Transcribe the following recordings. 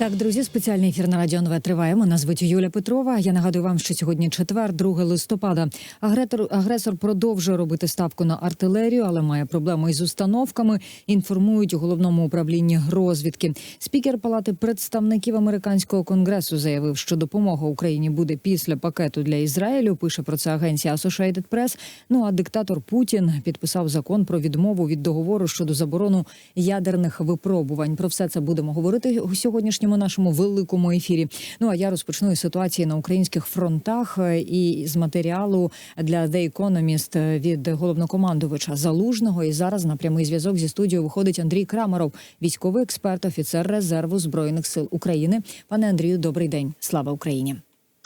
Так, друзі, спеціальний ефір на Радіо НВ триває. Мене звуть Юля Петрова. Я нагадую вам, що сьогодні четвер, 2 листопада. Агресор, агресор продовжує робити ставку на артилерію, але має проблеми із установками. Інформують у головному управлінні розвідки. Спікер Палати представників американського конгресу заявив, що допомога Україні буде після пакету для Ізраїлю. Пише про це агенція Associated Press. Ну а диктатор Путін підписав закон про відмову від договору щодо заборону ядерних випробувань. Про все це будемо говорити у сьогоднішньому нашому великому ефірі. Ну а я розпочну із ситуації на українських фронтах е, і з матеріалу для The Economist від головнокомандувача Залужного. І зараз на прямий зв'язок зі студією виходить Андрій Крамаров, військовий експерт, офіцер резерву збройних сил України. Пане Андрію, добрий день. Слава Україні.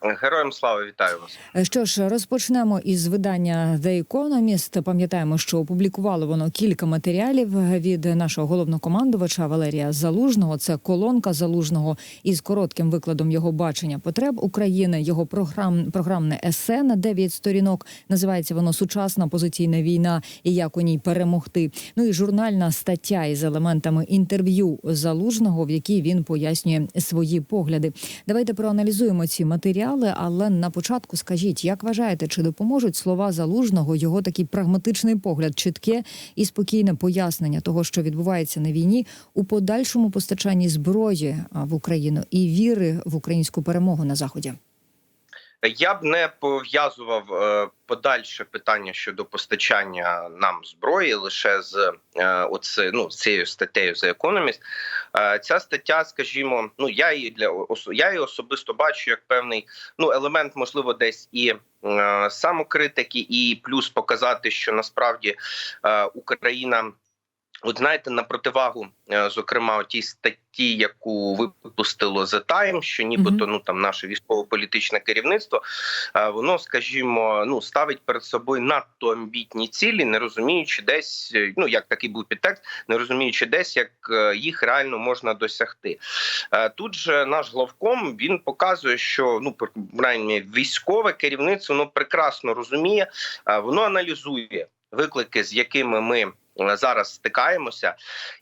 Героям слава вітаю вас. Е, Що ж, розпочнемо із видання The Economist. Пам'ятаємо, що опублікувало воно кілька матеріалів від нашого головнокомандувача Валерія Залужного. Це колонка Залужного із коротким викладом його бачення потреб України. Його програм програмне есе на 9 сторінок. Називається воно Сучасна позиційна війна і як у ній перемогти. Ну і журнальна стаття із елементами інтерв'ю Залужного, в якій він пояснює свої погляди. Давайте проаналізуємо ці матеріали, але на початку скажіть, як вважаєте, чи допоможуть слова залужного його такий прагматичний погляд, чітке і спокійне пояснення того, що відбувається на війні у подальшому постачанні зброї в Україну і віри в українську перемогу на заході? Я б не пов'язував е, подальше питання щодо постачання нам зброї лише з оце, ну, цією статтею за Economist. Е, ця стаття, скажімо, ну я її для я її особисто бачу як певний ну елемент, можливо, десь і е, самокритики, і плюс показати, що насправді е, Україна. От знаєте, на противагу, е, зокрема, тій статті, яку випустило The Time, що нібито ну там наше військово-політичне керівництво, е, воно, скажімо, ну ставить перед собою надто амбітні цілі, не розуміючи десь, е, ну як такий був підтекст, не розуміючи десь, як їх реально можна досягти. Тут же наш главком він показує, що ну принаймні, військове керівництво воно прекрасно розуміє, воно аналізує виклики, з якими ми зараз стикаємося,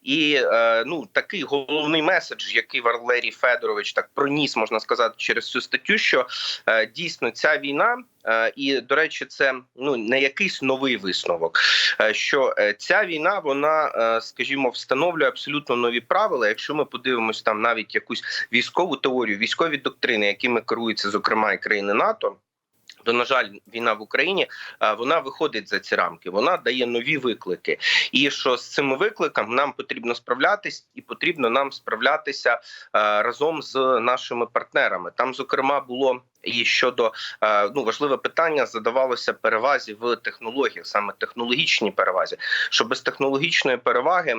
і е, ну такий головний меседж, який Валерій Федорович так проніс, можна сказати, через цю статтю, що е, дійсно ця війна, е, і до речі, це ну не якийсь новий висновок. е, Що е, ця війна, вона, е, скажімо, встановлює абсолютно нові правила. Якщо ми подивимось там навіть якусь військову теорію, військові доктрини, якими керуються, зокрема, і країни НАТО. То, на жаль, війна в Україні вона виходить за ці рамки, вона дає нові виклики. І що з цими викликами нам потрібно справлятись, і потрібно нам справлятися разом з нашими партнерами. Там, зокрема, було і щодо ну важливе питання задавалося перевазі в технологіях, саме технологічній перевазі. Що без технологічної переваги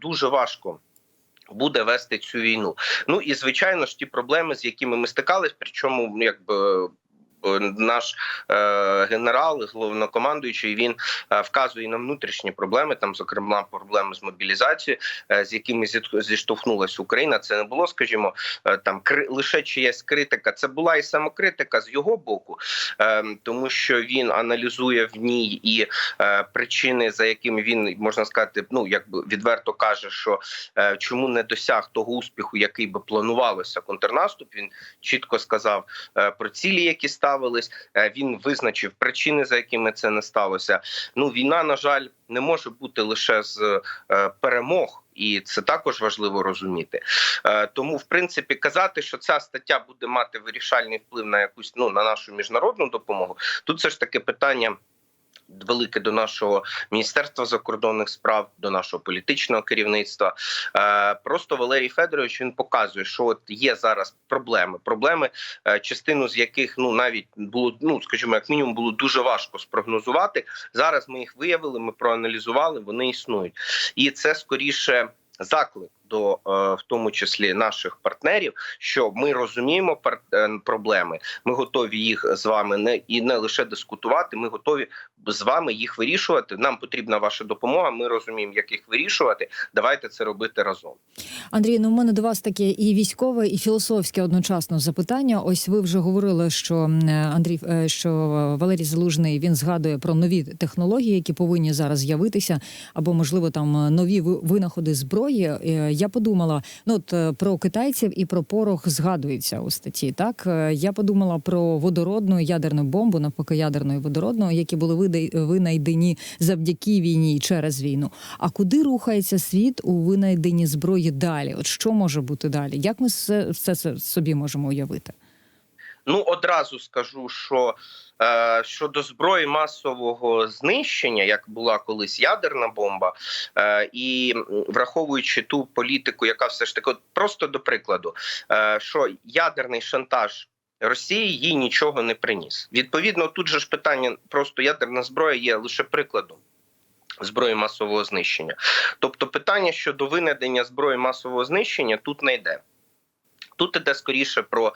дуже важко. Буде вести цю війну. Ну і звичайно ж ті проблеми, з якими ми стикались, причому якби наш е, генерал, головнокомандуючий, він е, вказує на внутрішні проблеми, там, зокрема, проблеми з мобілізацією, е, з якими зіштовхнулася Україна. Це не було, скажімо, там лише чиясь критика. Це була і самокритика з його боку, тому що він аналізує в ній і причини, за якими він можна сказати, ну якби відверто каже, що чому не досяг того успіху, який би планувалося контрнаступ. Він чітко сказав про цілі, які ставились. Е, Він визначив причини, за якими це не сталося. Ну війна, на жаль, не може бути лише з е, перемог. І це також важливо розуміти. Е, тому, в принципі, казати, що ця стаття буде мати вирішальний вплив на якусь ну на нашу міжнародну допомогу. Тут все ж таки питання велике до нашого міністерства закордонних справ, до нашого політичного керівництва. Е, просто Валерій Федорович він показує, що от є зараз проблеми. Проблеми, е, частину з яких ну навіть було ну, скажімо, як мінімум було дуже важко спрогнозувати. Зараз ми їх виявили, ми проаналізували, вони існують, і це скоріше заклик до е, в тому числі наших партнерів, що ми розуміємо е, проблеми. Ми готові їх з вами не і не лише дискутувати. Ми готові з вами їх вирішувати. Нам потрібна ваша допомога. Ми розуміємо, як їх вирішувати. Давайте це робити разом. Андрій, ну в мене до вас таке і військове, і філософське одночасно запитання. Ось ви вже говорили, що Андрій, е, що Валерій Залужний він згадує про нові технології, які повинні зараз з'явитися, або можливо там нові винаходи зброї. Я подумала, ну от е, про китайців і про порох згадується у статті. Так Е, я подумала про водородну ядерну бомбу, навпаки, ядерну і які були винайдені завдяки війні і через війну. А куди рухається світ у винайденні зброї далі? От що може бути далі? Як ми все це собі можемо уявити? Ну одразу скажу, що е, щодо зброї масового знищення, як була колись ядерна бомба, е, і враховуючи ту політику, яка все ж таки, от просто до прикладу, е, що ядерний шантаж. Росії їй нічого не приніс. Відповідно, тут же ж питання просто ядерна зброя є лише прикладом зброї масового знищення. Тобто, питання щодо винайдення зброї масового знищення тут не йде. Тут іде скоріше про,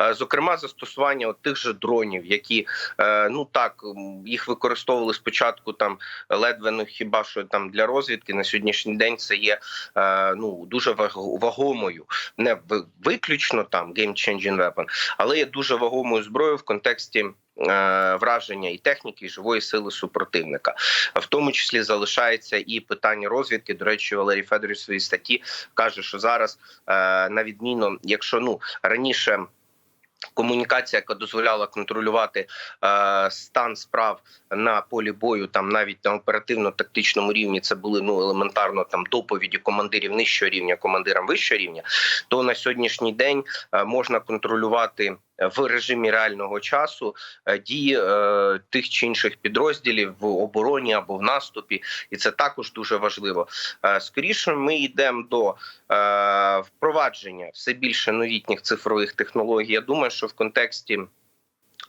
е, зокрема, застосування от тих же дронів, які е, ну так їх використовували спочатку там ледве ну хіба що там для розвідки на сьогоднішній день це є е, ну дуже ваг- вагомою, не виключно там game-changing weapon, але є дуже вагомою зброєю в контексті. Е, Враження і техніки, і живої сили супротивника, в тому числі залишається і питання розвідки. До речі, Валерій Федорович в своїй статті каже, що зараз е, на відміну, якщо ну раніше. Комунікація, яка дозволяла контролювати е, стан справ на полі бою, там навіть на оперативно-тактичному рівні, це були ну елементарно там доповіді командирів нижчого рівня, командирам вищого рівня. То на сьогоднішній день е, можна контролювати в режимі реального часу е, дії е, тих чи інших підрозділів в обороні або в наступі, і це також дуже важливо. Е, скоріше, ми йдемо до впровадження все більше новітніх цифрових технологій. Я думаю, що в контексті.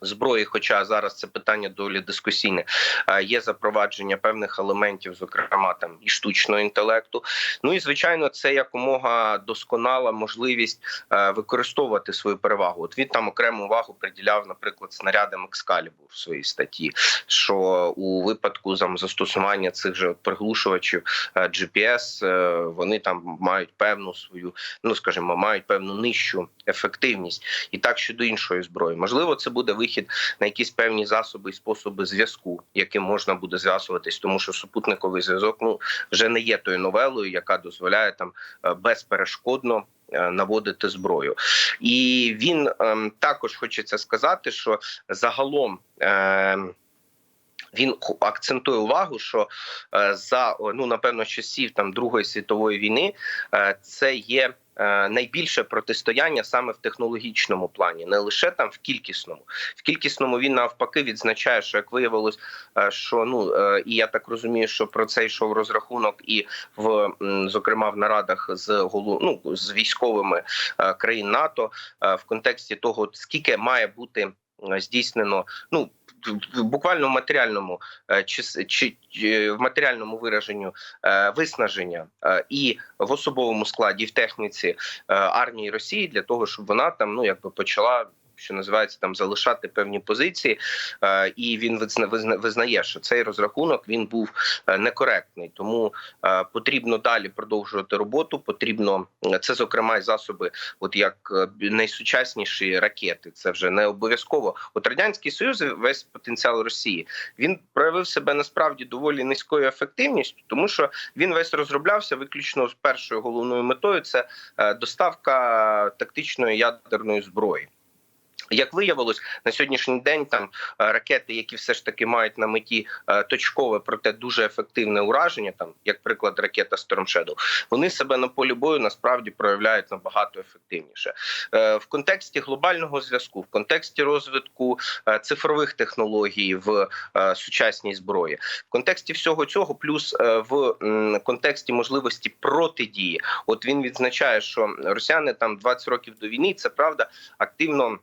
Зброї, хоча зараз це питання доволі дискусійне, е, є запровадження певних елементів, зокрема там і штучного інтелекту. Ну і звичайно, це якомога досконала можливість е, використовувати свою перевагу. От він там окрему увагу приділяв, наприклад, снарядам Excalibur в своїй статті. Що у випадку там застосування цих же приглушувачів е, GPS, вони там мають певну свою, ну скажімо, мають певну нижчу ефективність. І так щодо іншої зброї, можливо, це буде вихід на якісь певні засоби і способи зв'язку, яким можна буде зв'язуватись, тому що супутниковий зв'язок ну вже не є тою новелою, яка дозволяє там е, безперешкодно. е, Наводити зброю, і він ем, також хочеться сказати, що загалом ем, він акцентує увагу, що е, за ну напевно часів там Другої світової війни це є найбільше протистояння саме в технологічному плані, не лише там в кількісному. В кількісному він навпаки відзначає, що як виявилось, е, що ну е, і я так розумію, що про це йшов розрахунок, і в зокрема в нарадах з ну, з військовими е, країн НАТО е, в контексті того, скільки має бути е, здійснено, ну буквально в матеріальному е, чи, чи чи в матеріальному вираженню е, виснаження е, і в особовому складі, в техніці е, армії Росії для того, щоб вона там ну якби почала. Що називається там залишати певні позиції, е, і він визна, визна, визнає, що цей розрахунок він був е, некоректний. Тому е, потрібно далі продовжувати роботу. Потрібно це, зокрема, і засоби, от як найсучасніші ракети. Це вже не обов'язково. От радянський союз, весь потенціал Росії, він проявив себе насправді доволі низькою ефективністю, тому що він весь розроблявся виключно з першою головною метою це доставка тактичної ядерної зброї. Як виявилось на сьогоднішній день, там е, ракети, які все ж таки мають на меті е, точкове, проте дуже ефективне ураження, там як приклад ракета Storm Shadow, вони себе на полі бою насправді проявляють набагато ефективніше Е, в контексті глобального зв'язку, в контексті розвитку цифрових технологій в сучасній зброї, в контексті всього цього, плюс в контексті можливості протидії. От він відзначає, що росіяни там 20 років до війни, це правда, активно.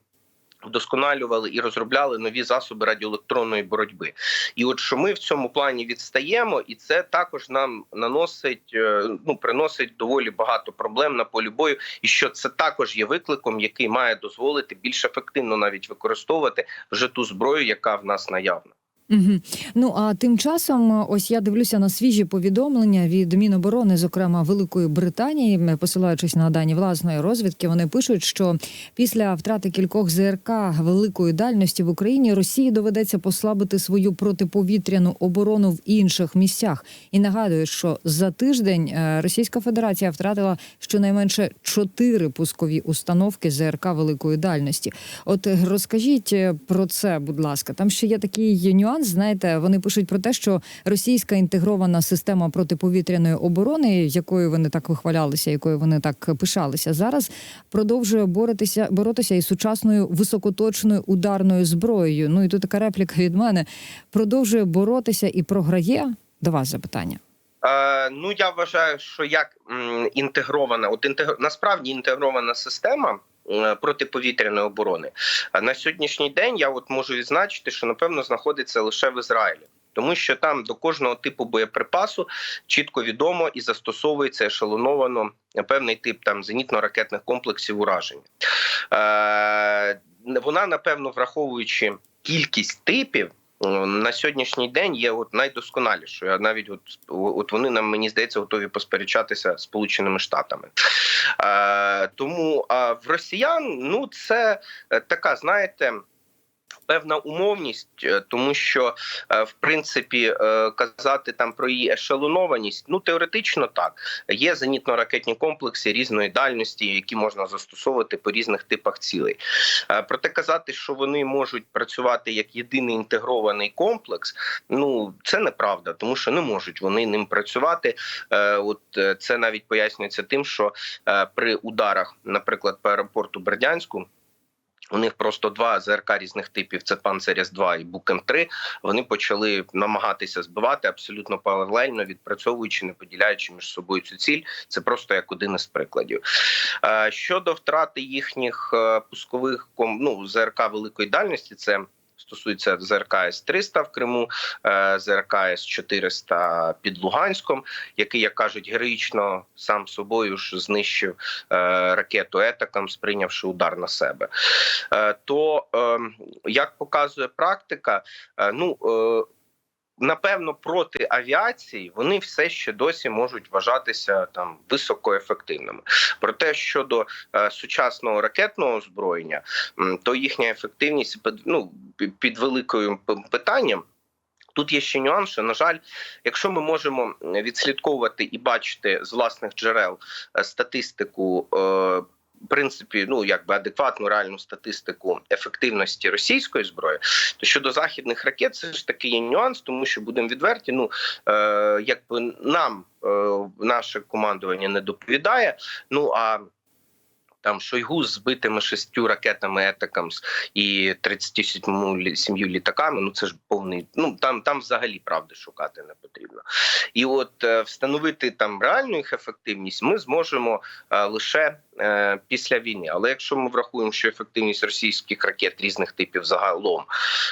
Вдосконалювали і розробляли нові засоби радіоелектронної боротьби, і от що ми в цьому плані відстаємо, і це також нам наносить е, ну приносить доволі багато проблем на полі бою, і що це також є викликом, який має дозволити більш ефективно навіть використовувати вже ту зброю, яка в нас наявна. Угу. Ну а тим часом, ось я дивлюся на свіжі повідомлення від Міноборони, зокрема Великої Британії, посилаючись на дані власної розвідки, вони пишуть, що після втрати кількох ЗРК великої дальності в Україні Росії доведеться послабити свою протиповітряну оборону в інших місцях. І нагадую, що за тиждень е, Російська Федерація втратила щонайменше чотири пускові установки ЗРК великої дальності. От е, розкажіть е, про це, будь ласка. Там ще є такий нюанс. Знаєте, вони пишуть про те, що російська інтегрована система протиповітряної оборони, якою вони так вихвалялися, якою вони так пишалися, зараз продовжує боротися боротися із сучасною високоточною ударною зброєю. Ну і тут така репліка від мене продовжує боротися і програє. До вас запитання. Е, ну я вважаю, що як інтегрована, от інтегр... насправді інтегрована система. М, Протиповітряної оборони А на сьогоднішній день я от можу відзначити, що напевно знаходиться лише в Ізраїлі, тому що там до кожного типу боєприпасу чітко відомо і застосовується ешелоновано певний тип там зенітно-ракетних комплексів ураження. Е, вона напевно враховуючи кількість типів. На сьогоднішній день є от найдосконалішою. Навіть от, от вони нам мені здається готові посперечатися сполученими штатами. Е, тому а в росіян ну це е, така, знаєте. Певна умовність, е, тому що е, в принципі е, казати там про її ешелонованість, ну теоретично так є зенітно-ракетні комплекси різної дальності, які можна застосовувати по різних типах цілей. Проте казати, що вони можуть працювати як єдиний інтегрований комплекс, ну це неправда, тому що не можуть вони ним працювати. От це навіть пояснюється тим, що при ударах, наприклад, по аеропорту Бердянську. У них просто два ЗРК різних типів: це Панцеріс 2 і Букен 3 Вони почали намагатися збивати абсолютно паралельно, відпрацьовуючи, не поділяючи між собою цю ціль. Це просто як один із прикладів. Е, Щодо втрати їхніх е, пускових ну, ЗРК великої дальності, це стосується ЗРК С-300 в Криму, е, ЗРК С-400 під Луганськом, який, як кажуть, героїчно сам собою ж знищив е, ракету Етакам, сприйнявши удар на себе. Е, То, е, як показує практика, ну. Е, Напевно, проти авіації вони все ще досі можуть вважатися там високоефективними. Проте щодо е, сучасного ракетного озброєння, то їхня ефективність під- ну, під- великою питанням. Тут є ще нюанс, що, на жаль, якщо ми можемо відслідковувати і бачити з власних джерел е, статистику. В принципі, ну якби адекватну реальну статистику ефективності російської зброї, то щодо західних ракет, це ж таки є нюанс, тому що будемо відверті. Ну е, якби нам е, наше командування не доповідає. Ну а там Шойгу з збитими шістю ракетами Етакамс і 37 лі- сім'ю літаками. Ну це ж повний. Ну там там взагалі правди шукати не потрібно. І от е, встановити там реальну їх ефективність ми зможемо е, лише е, після війни. Але якщо ми врахуємо, що ефективність російських ракет різних типів загалом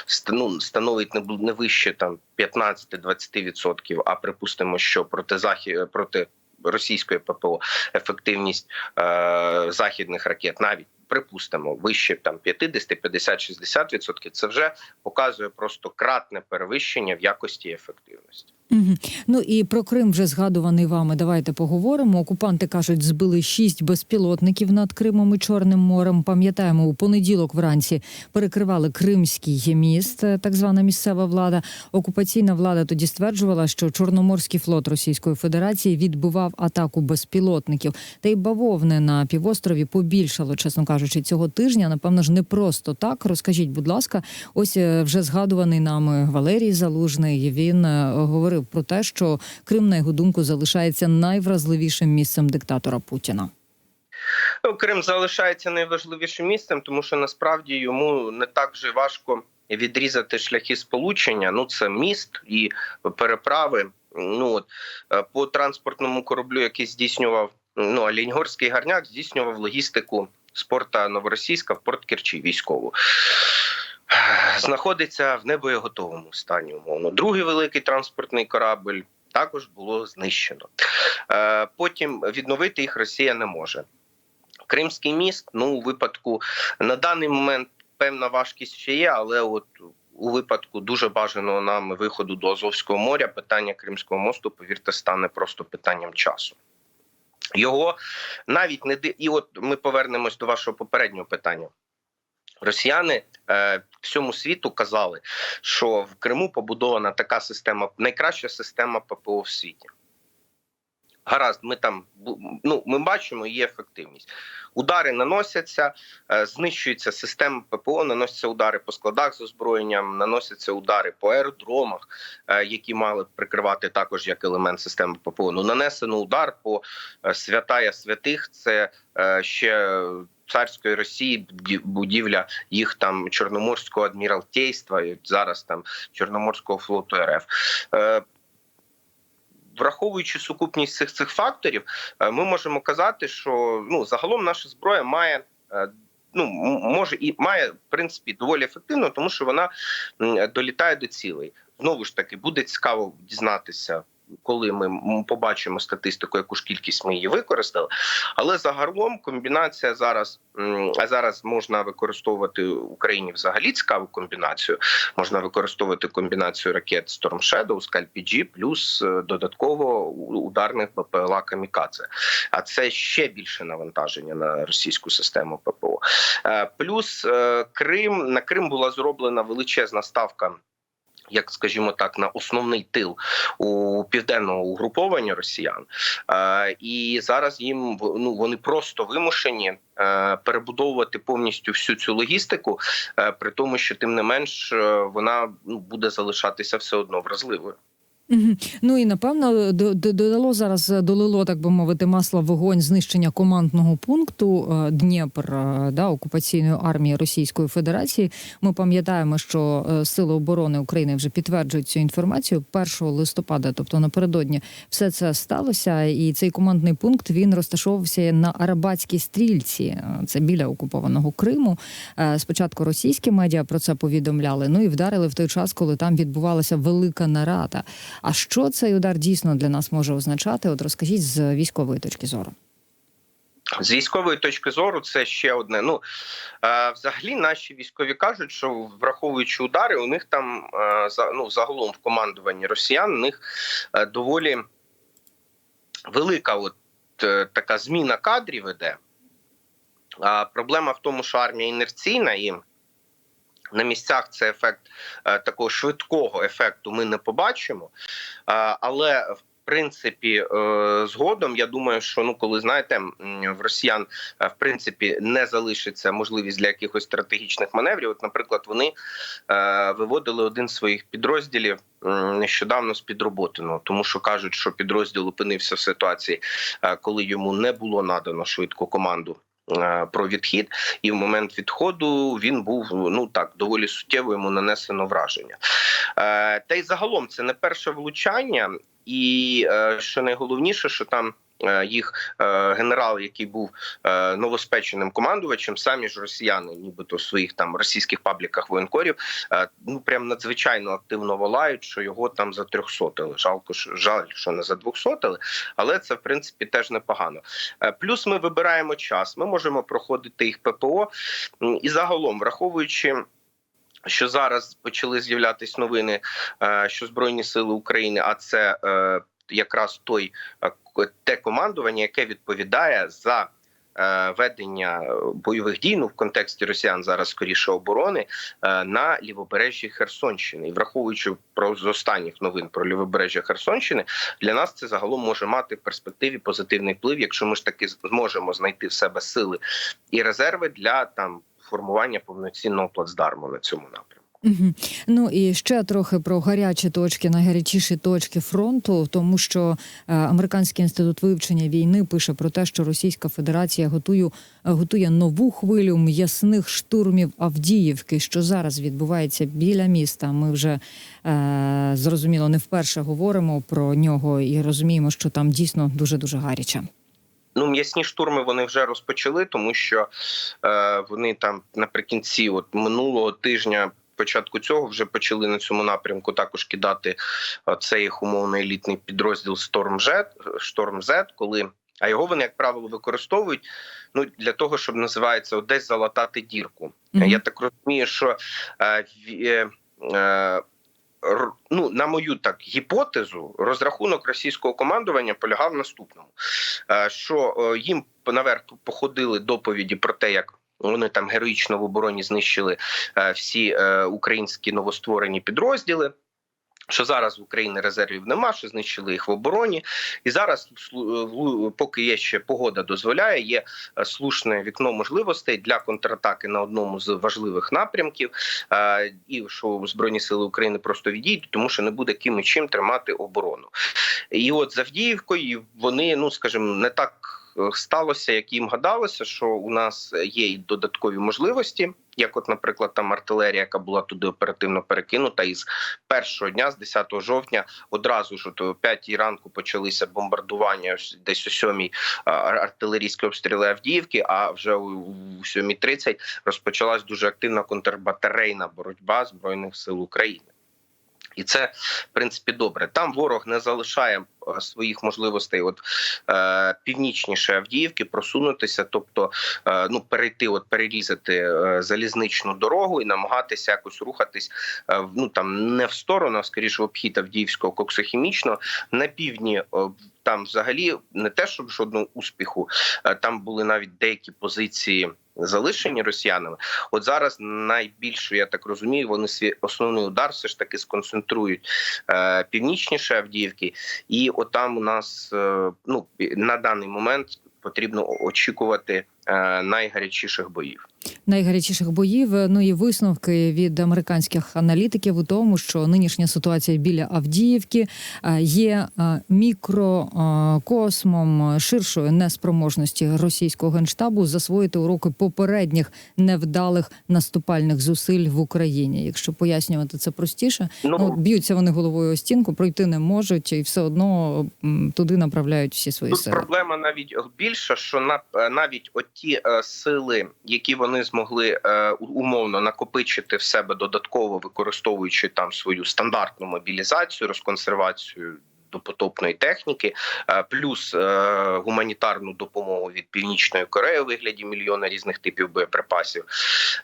ст- ну, становить не не вище там 15-20%, а припустимо, що проти захід проти російської ППО ефективність е, західних ракет навіть припустимо вище там 50, 50, 60 відсотків. Це вже показує просто кратне перевищення в якості ефективності. Угу. Ну і про Крим вже згадуваний вами. Давайте поговоримо. Окупанти кажуть, збили шість безпілотників над Кримом і Чорним морем. Пам'ятаємо, у понеділок вранці перекривали Кримський міст, е, так звана місцева влада. Окупаційна влада тоді стверджувала, що Чорноморський флот Російської Федерації відбивав атаку безпілотників. Та й бавовни на півострові побільшало, чесно кажучи, цього тижня. Напевно ж, не просто так. Розкажіть, будь ласка, ось е, вже згадуваний нами Валерій Залужний. Він е, про те, що Крим, на його думку, залишається найвразливішим місцем диктатора Путіна. Крим залишається найважливішим місцем, тому що насправді йому не так вже важко відрізати шляхи сполучення. Ну це міст і переправи. Ну от е, по транспортному кораблю, який здійснював ну Оленьгорський гарняк, здійснював логістику з порта Новоросійська в порт Керчі військову. Знаходиться в небоєготовому стані. Умовно, другий великий транспортний корабль також було знищено. Е, Потім відновити їх Росія не може. Кримський міст, ну у випадку на даний момент певна важкість ще є, але от у випадку дуже бажаного нами виходу до Азовського моря, питання Кримського мосту, повірте, стане просто питанням часу. Його навіть не і от ми повернемось до вашого попереднього питання. Росіяни е, всьому світу казали, що в Криму побудована така система, найкраща система ППО в світі. Гаразд, ми там ну, ми бачимо її ефективність. Удари наносяться, е, знищується система ППО, наносяться удари по складах з озброєнням, наносяться удари по аеродромах, е, які мали прикривати також як елемент системи ППО. Ну нанесено удар по е, святая святих. Це ще царської Росії будівля їх там Чорноморського адміралтейства, і зараз там Чорноморського флоту РФ. Е, Враховуючи сукупність цих цих факторів, е, ми можемо казати, що ну загалом наша зброя має. е, Ну, може і має в принципі доволі ефективно, тому що вона долітає до цілей. Знову ж таки, буде цікаво дізнатися, коли ми побачимо статистику, яку ж кількість ми її використали. Але загалом комбінація зараз, а зараз можна використовувати в Україні взагалі цікаву комбінацію. Можна використовувати комбінацію ракет Storm Shadow, Scalp PG, плюс е, додатково ударних БПЛА Камікадзе. А це ще більше навантаження на російську систему ППО. Е, Плюс е, Крим на Крим була зроблена величезна ставка. Як скажімо так, на основний тил у південного угруповання росіян, е, і зараз їм ну вони просто вимушені е, перебудовувати повністю всю цю логістику, е, при тому, що тим не менш вона ну, буде залишатися все одно вразливою. Ну і напевно до- до- додало зараз долило, так би мовити, масло вогонь знищення командного пункту е, Дніпр е, да, окупаційної армії Російської Федерації. Ми пам'ятаємо, що е, сили оборони України вже підтверджують цю інформацію 1 листопада, тобто напередодні, все це сталося. І цей командний пункт він розташовувався на Арабатській стрільці. Це біля окупованого Криму. Спочатку російські медіа про це повідомляли. Ну і вдарили в той час, коли там відбувалася велика нарада. А що цей удар дійсно для нас може означати? От розкажіть з військової точки зору. З військової точки зору, це ще одне. Ну е, взагалі, наші військові кажуть, що враховуючи удари, у них там е, ну загалом в командуванні росіян у них е, доволі велика, от така зміна кадрів іде. Проблема в тому, що армія інерційна і на місцях це ефект е, такого швидкого ефекту ми не побачимо. Е, але в принципі, е, згодом я думаю, що ну коли знаєте, в росіян в принципі не залишиться можливість для якихось стратегічних маневрів. От, наприклад, вони виводили один з своїх підрозділів нещодавно з під роботи. Ну тому що кажуть, що підрозділ опинився в ситуації, коли йому не було надано швидку команду. Е, Про відхід, і в момент відходу він був ну так доволі суттєво йому нанесено враження. Е, Та й загалом це не перше влучання, і е, що найголовніше, що там. Е, Їх е, генерал, який був е, новоспеченим командувачем, самі ж росіяни, нібито в своїх там російських пабліках воєнкорів, ну прям надзвичайно активно волають, що його там за трьохсотили. Жалко, що жаль, що не за двохсотили, але це в принципі теж непогано. Плюс ми вибираємо час. Ми можемо проходити їх ППО і загалом, враховуючи. Що зараз почали з'являтися новини, що Збройні Сили України, а це якраз той те командування, яке відповідає за е, ведення е, бойових дій ну, в контексті росіян зараз скоріше оборони е, на лівобережжі Херсонщини. І враховуючи про з останніх новин про лівобережжя Херсонщини, для нас це загалом може мати в перспективі позитивний вплив, якщо ми ж таки зможемо знайти в себе сили і резерви для там формування повноцінного плацдарму на цьому напрямку. Угу. Ну і ще трохи про гарячі точки, найгарячіші точки фронту, тому що е, американський інститут вивчення війни пише про те, що Російська Федерація готує, готує нову хвилю м'ясних штурмів Авдіївки, що зараз відбувається біля міста. Ми вже е, зрозуміло не вперше говоримо про нього і розуміємо, що там дійсно дуже дуже гаряче. Ну, м'ясні штурми вони вже розпочали, тому що е, вони там наприкінці от минулого тижня. Початку цього вже почали на цьому напрямку також кидати е, цей їх умовно елітний підрозділ Storm Z, коли а його вони, як правило, використовують ну для того, щоб називається десь залатати дірку. Мгм. Я так розумію, що е, е, Е, Ну, на мою так гіпотезу, розрахунок російського командування полягав в наступному: е, що е, їм наверх походили доповіді про те, як вони там героїчно в обороні знищили е, всі е, українські новостворені підрозділи. Що зараз в Україні резервів нема, що знищили їх в обороні, і зараз, поки є ще погода дозволяє, є е, слушне вікно можливостей для контратаки на одному з важливих напрямків, е, і що збройні сили України просто відійдуть, тому що не буде ким і чим тримати оборону. І от з Авдіївкою вони, ну скажімо, не так е, сталося, як їм гадалося, що у нас є і додаткові можливості, як, от, наприклад, там артилерія, яка була туди оперативно перекинута, і з першого дня, з 10 жовтня, одразу ж о 5 ранку почалися бомбардування десь о 7 артилерійські обстріли Авдіївки. А вже у 7.30 розпочалась дуже активна контрбатарейна боротьба збройних сил України. І це в принципі добре. Там ворог не залишає е, своїх можливостей, от е, північніше Авдіївки, просунутися, тобто е, ну перейти, от перерізати е, залізничну дорогу і намагатися якось рухатись е, ну там не в сторону, а скоріше в обхід Авдіївського коксохімічного на півдні. е, Там взагалі не те, щоб жодного успіху. е, Там були навіть деякі позиції залишені росіянами. От зараз найбільше, я так розумію, вони свій основний удар все ж таки сконцентрують е, північніше Авдіївки, і отам у нас е, ну на даний момент потрібно очікувати найгарячіших боїв. найгарячіших боїв. Ну і висновки від американських аналітиків у тому, що нинішня ситуація біля Авдіївки е, є е, мікрокосмом ширшої неспроможності російського генштабу засвоїти уроки попередніх невдалих наступальних зусиль в Україні. Якщо пояснювати це простіше, Ну, ну, б'ються вони головою о стінку, пройти не можуть, і все одно туди направляють всі свої Тут сили. проблема навіть більша, що на навіть оті е, сили, які вони змогли е, умовно накопичити в себе додатково, використовуючи там свою стандартну мобілізацію, розконсервацію. Допотопної техніки, е, плюс е, гуманітарну допомогу від північної Кореї у вигляді мільйона різних типів боєприпасів.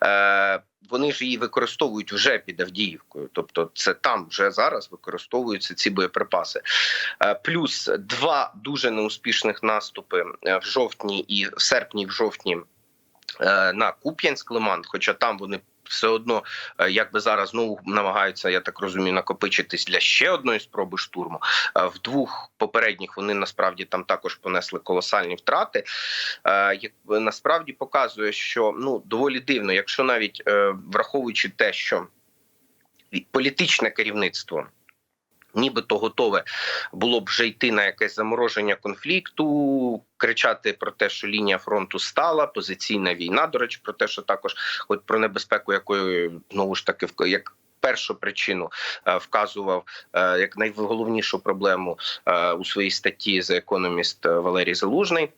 Е, Вони ж її використовують вже під Авдіївкою, тобто це там вже зараз використовуються ці боєприпаси. Плюс два дуже неуспішних наступи в жовтні і в серпні, в жовтні на Куп'янськ Лиман, хоча там вони. Все одно, як якби зараз знову намагаються, я так розумію, накопичитись для ще одної спроби штурму. Е, В двох попередніх вони насправді там також понесли колосальні втрати. Е, насправді показує, що ну доволі дивно, якщо навіть е, враховуючи те, що політичне керівництво нібито готове було б вже йти на якесь замороження конфлікту, кричати про те, що лінія фронту стала, позиційна війна. До речі, про те, що також от про небезпеку, якої знову ж таки як. Першу причину е, вказував е, як найголовнішу проблему е, у своїй статті за економіст Валерій Залужний.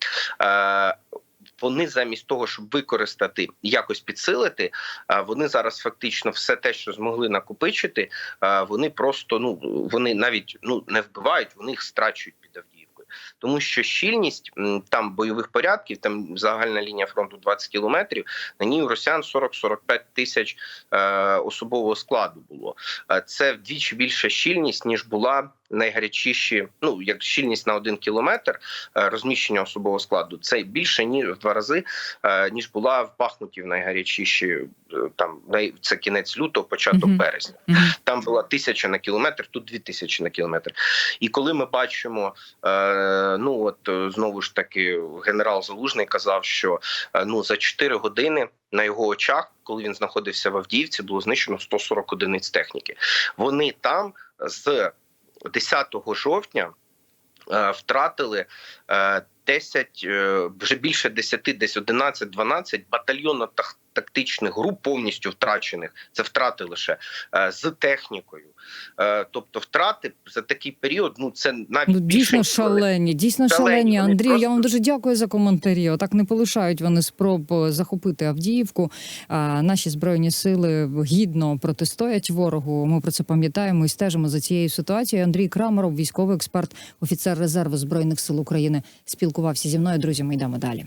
Вони замість того, щоб використати якось підсилити, вони зараз фактично все те, що змогли накопичити, вони просто ну вони навіть ну не вбивають, вони їх страчують під Авдіївкою. Тому що щільність там бойових порядків, там загальна лінія фронту 20 кілометрів. На ній у росіян 40-45 тисяч е, особового складу було. Це вдвічі більша щільність ніж була найгарячіші. Ну як щільність на один кілометр е, розміщення особового складу. Це більше ніж в два рази, е, ніж була в Бахмуті в найгарячіші е, там це кінець лютого, початок Мгм. березня. Мгм. Там була тисяча на кілометр, тут дві тисячі на кілометр. І коли ми бачимо, ну от знову ж таки, генерал Залужний казав, що ну за 4 години на його очах, коли він знаходився в Авдіївці, було знищено 140 одиниць техніки. Вони там з 10 жовтня е, втратили. е, 10, е, вже більше 10, десь 11-12 батальйонно-тактичних груп повністю втрачених. Це втрати лише е, з технікою. Е, Тобто, втрати за такий період, ну це навіть Ну, більше, дійсно шалені, дійсно Шалені, шалені. Андрій, я вам дуже дякую за коментарі. Отак не полишають вони спроб е, захопити Авдіївку. А наші збройні сили гідно протистоять ворогу. Ми про це пам'ятаємо і стежимо за цією ситуацією. Андрій Крамаров, військовий експерт, офіцер резерву збройних сил України, спілкувався зі мною. Друзі, ми йдемо далі.